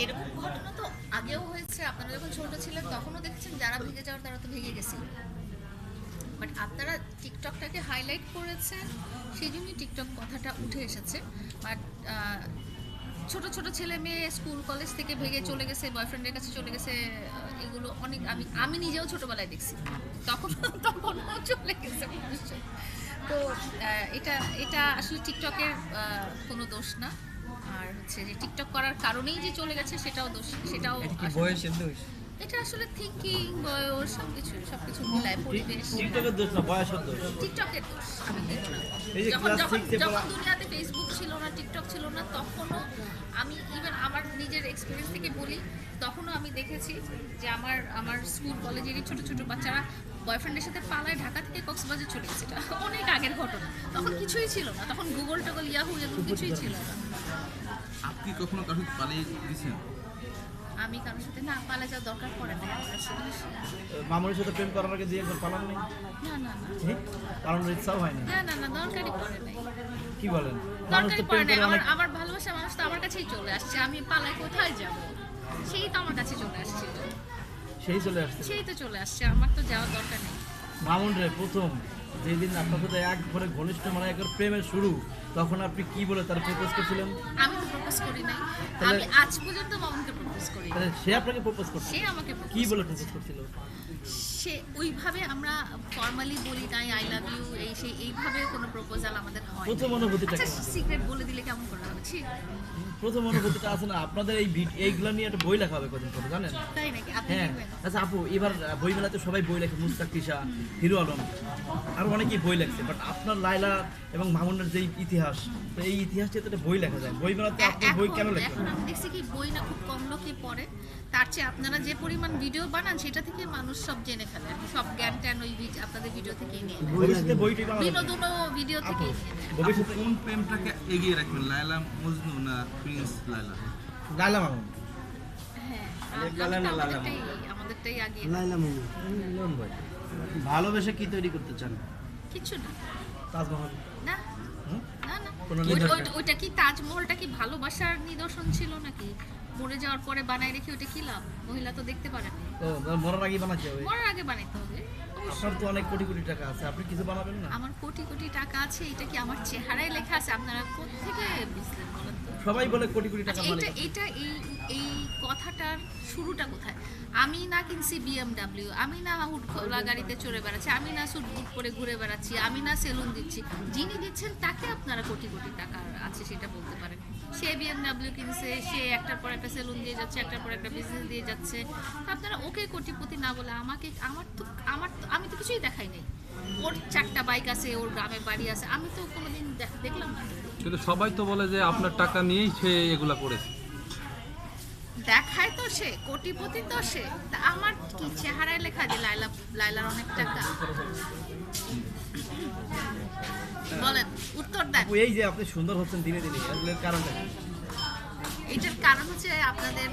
এরকম ঘটনা তো আগেও হয়েছে। আপনারা যখন ছোট ছিলেন, তখনও দেখেছেন যারা ভেঙে যাওয়ার তারা তো ভেঙে গেছিল বাট আপনারা টিকটকটাকে হাইলাইট করেছেন, সেই জন্যই টিকটক কথাটা উঠে এসেছে। বাট ছোট ছোট ছেলে মেয়ে স্কুল, কলেজ থেকে ভেঙে চলে গেছে বয়ফ্রেন্ডের কাছে চলে গেছে এগুলো অনেক আমি আমি নিজেও ছোটবেলায় দেখছি। তখন, তখনও চলে গেছে মানুষজন। তো এটা এটা আসলে টিকটকের কোনো দোষ না। আর হচ্ছে যে টিকটক করার কারণেই যে চলে গেছে সেটাও দোষ সেটাও এটা আসলে- বয়সের দোষ? এটা আসলে থিঙ্কিং বয়স সবকিছু সবকিছু মিলায় পরিবেশ। টিকটকের দোষ না বয়সের দোষ? টিকটকের দোষ আমি না যখন যখন যখন দুনিয়াতে ফেসবুক ছিল না টিকটক ছিল না তখনও আমি ইভেন আমার নিজের এক্সপিরিয়েন্স থেকে বলি তখনও আমি দেখেছি যে আমার আমার স্কুল কলেজেরই ছোট ছোট বাচ্চারা বয়ফ্রেন্ডের সাথে পালায় ঢাকা থেকে কক্সবাজার চলে গেছে। এটা অনেক আগের ঘটনা। তখন কিছুই ছিল না। তখন গুগল টগল ইয়াহু এগুলো কিছুই ছিল না। আপনি কখনো কারোর পালিয়ে দিয়েছেন আমি কারোর সাথে না পালা যাওয়ার দরকার পড়ে না। মামুনির সাথে প্রেম করার আগে দিয়ে একবার পালান নেই? না না না? পালানোর ইচ্ছাও হয় না না না না দরকারই পড়ে নাই। কি বলেন? তো দরকারই পড়ে নাই আমার আমার ভালোবাসা মানুষ তো আমার কাছেই চলে আসছে আমি পালায় কোথায় যাব? সেই তো আমার কাছে চলে আসছে। সেই চলে আসছে। সেই তো চলে আসছে আমার তো যাওয়ার দরকার নেই। মামুন রে প্রথম যেদিন আপনার সাথে এক ঘরে ঘনিষ্ঠ মানে একবার প্রেমের শুরু তখন আপনি কি বলে তার প্রপোজ করেছিলেন? আমি তো প্রপোজ করি নাই। আমি আজ পর্যন্ত মামুনকে প্রপোজ করি তাহলে সে আপনাকে প্রপোজ করছে? সে আমাকে কি বলে প্রপোজ করছিল? সে ওইভাবে আমরা ফর্মালি বলি নাই আই লাভ ইউ এই সেই কোনো প্রপোজাল আমাদের হয় প্রথম অনুভূতিটা আচ্ছা সিক্রেট বলে দিলে কেমন করে হবে? প্রথম অনুভূতিটা আছে না আপনাদের এই এইগুলো নিয়ে একটা বই লেখা হবে কদিন পরে জানেন? তাই নাকি? হ্যাঁ। আচ্ছা আপু এবার বই মেলাতে সবাই বই লেখে মুস্তাক তিশা হিরো আলম। আর অনেকেই বই লেখছে বাট আপনার লাইলা এবং মামুনের যে ইতিহাস তো এই ইতিহাসটা তো একটা বই লেখা যায়। বই মেলাতে আপনি বই কেন লেখেন এখন দেখছি কি বই না খুব কম লোকে পড়ে। তার চেয়ে আপনারা যে পরিমাণ ভিডিও বানান সেটা থেকে মানুষ সব জেনে ফেলে। সব জ্ঞান ট্যান ওই আপনাদের ভিডিও থেকেই নিয়ে বিনোদনও ভিডিও নিয়ে কোন প্রেমটাকে এগিয়ে রাখবেন লায়লা মজনু না প্রিন্স লায়লা? লাইলা মামুন। হ্যাঁ ভালোবেসে কি তৈরি করতে চান? কিছু না। তাজমহল। না। ওইটা কি তাজমহলটা কি ভালোবাসার নিদর্শন ছিল নাকি? মরে যাওয়ার পরে বানায় রেখে ওটা কি লাভ? মহিলা তো দেখতে পারে না। মরার আগে বানাতে হবে। মরার আগে বানাইতে হবে। আপনার তো অনেক কোটি কোটি টাকা আছে আপনি কিছু বানাবেন না? আমার কোটি কোটি টাকা আছে এটা কি আমার চেহারায় লেখা আছে? আপনারা কোথেকে বুঝলেন বলেন তো? সবাই বলে কোটি কোটি টাকা এইটা মালিক এই এই কথাটার শুরুটা কোথায়? আমি না কিনছি বিএমডাব্লিউ আমি না হুট খোলা গাড়িতে চড়ে বেড়াচ্ছি আমি না স্যুট বুট করে ঘুরে বেড়াচ্ছি আমি না সেলুন দিচ্ছি। যিনি দিচ্ছেন তাকে আপনারা কোটি কোটি টাকা আছে সেটা বলতে পারেন। সে বিএমডাব্লিউ কিনছে সে একটার পর একটা সেলুন দিয়ে যাচ্ছে একটার পর একটা বিজনেস দিয়ে যাচ্ছে। আপনারা ওকে কোটিপতি না বলে আমাকে আমার তো আমার তো আমি তো কিছুই দেখাই নাই। ওর চারটা বাইক আছে ওর গ্রামে বাড়ি আছে আমি তো কোনোদিন দেখ- দেখলাম না। কিন্তু সবাই তো বলে যে আপনার টাকা নিয়েই সে এগুলা করেছে। দেখায় তো সে কোটিপতি তো সে। তা আমার কি চেহারায় লেখা যে লাইলা লাইলার অনেক টাকা? বলেন উত্তর দেন। এই যে আপনি সুন্দর হচ্ছেন দিনে দিনে এর কারণটা কি? এইটার কারণ হচ্ছে আপনাদের